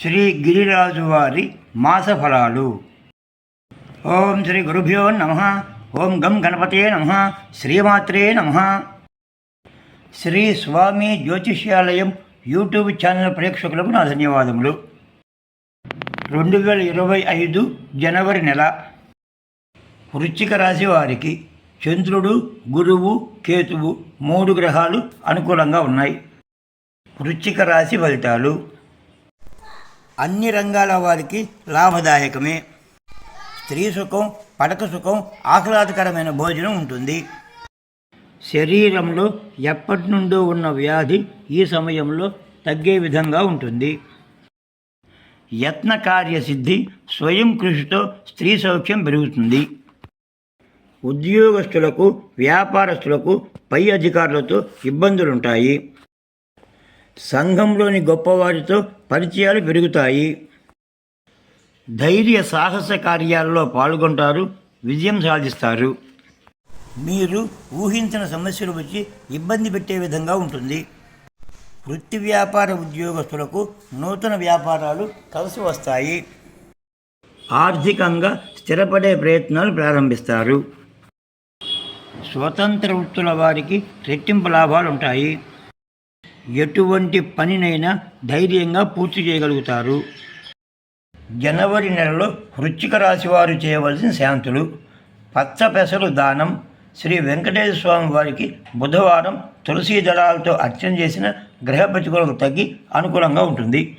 శ్రీ గిరిరాజు వారి మాసఫలాలు. ఓం శ్రీ గురుభ్యో నమ. ఓం గం గణపతే నమ. శ్రీమాత్రే నమ. శ్రీ స్వామి జ్యోతిష్యాలయం యూట్యూబ్ ఛానల్ ప్రేక్షకులకు నా ధన్యవాదములు. రెండు వేల ఇరవై ఐదు జనవరి నెల వృశ్చిక రాశి వారికి చంద్రుడు గురువు కేతువు మూడు గ్రహాలు అనుకూలంగా ఉన్నాయి. వృశ్చిక రాశి ఫలితాలు. అన్ని రంగాల వారికి లాభదాయకమే. స్త్రీ సుఖం పడక సుఖం ఆహ్లాదకరమైన భోజనం ఉంటుంది. శరీరంలో ఎప్పటి నుండో ఉన్న వ్యాధి ఈ సమయంలో తగ్గే విధంగా ఉంటుంది. యత్న కార్యసిద్ధి స్వయం కృషితో స్త్రీ సౌఖ్యం పెరుగుతుంది. ఉద్యోగస్తులకు వ్యాపారస్తులకు పై అధికారులతో ఇబ్బందులుంటాయి. సంఘంలోని గొప్పవారితో పరిచయాలు పెరుగుతాయి. ధైర్య సాహస కార్యాల్లో పాల్గొంటారు విజయం సాధిస్తారు. మీరు ఊహించిన సమస్యలు వచ్చి ఇబ్బంది పెట్టే విధంగా ఉంటుంది. వృత్తి వ్యాపార ఉద్యోగస్తులకు నూతన వ్యాపారాలు కలిసి వస్తాయి. ఆర్థికంగా స్థిరపడే ప్రయత్నాలు ప్రారంభిస్తారు. స్వతంత్ర వృత్తుల వారికి రెట్టింపు లాభాలు ఉంటాయి. ఎటువంటి పనినైనా ధైర్యంగా పూర్తి చేయగలుగుతారు. జనవరి నెలలో వృచ్చిక రాశి వారు చేయవలసిన శాంతులు పచ్చ పెసలు దానం శ్రీ వెంకటేశ్వర స్వామి వారికి బుధవారం తులసీ దళాలతో అర్చన చేసిన గ్రహ ప్రతికూలకు తగ్గి అనుకూలంగా ఉంటుంది.